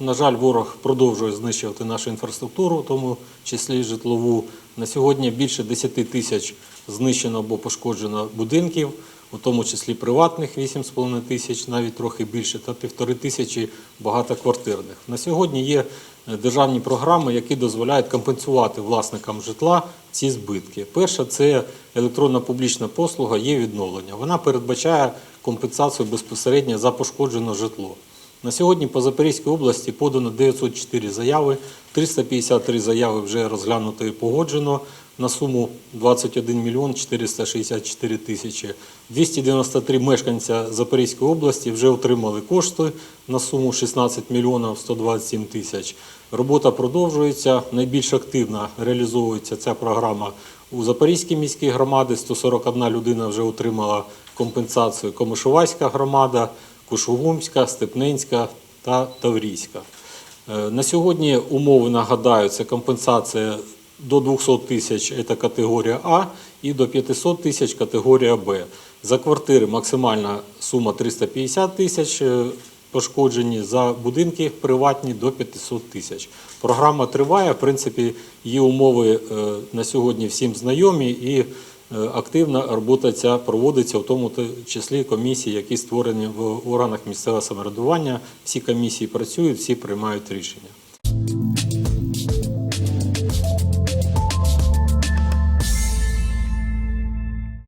на жаль, ворог продовжує знищувати нашу інфраструктуру, в тому числі житлову. На сьогодні більше 10 тисяч знищено або пошкоджено будинків, у тому числі приватних 8,5 тисяч, навіть трохи більше, та півтори тисячі багатоквартирних. На сьогодні є е, державні програми, які дозволяють компенсувати власникам житла ці збитки. Перша це електронна публічна послуга є відновлення. Вона передбачає компенсацію безпосередньо за пошкоджене житло. На сьогодні по Запорізькій області подано 904 заяви, 353 заяви вже розглянуто і погоджено на суму 21 мільйон 464 тисячі. 293 мешканця Запорізької області вже отримали кошти на суму 16 мільйонів 127 тисяч. Робота продовжується. Найбільш активно реалізовується ця програма у Запорізькій міській громаді. 141 людина вже отримала компенсацію. Комишувацька громада, Кушугумська, Степненська та Таврійська. Е, На сьогодні умови нагадаю, це компенсація до 200 тисяч це категорія А і до 500 тисяч категорія Б. За квартири максимальна сума 350 тисяч е, пошкоджені, за будинки приватні до 500 тисяч. Програма триває, в принципі, її умови е, на сьогодні всім знайомі і активна робота ця проводиться, в тому числі комісії, які створені в органах місцевого самоврядування. Всі комісії працюють, всі приймають рішення.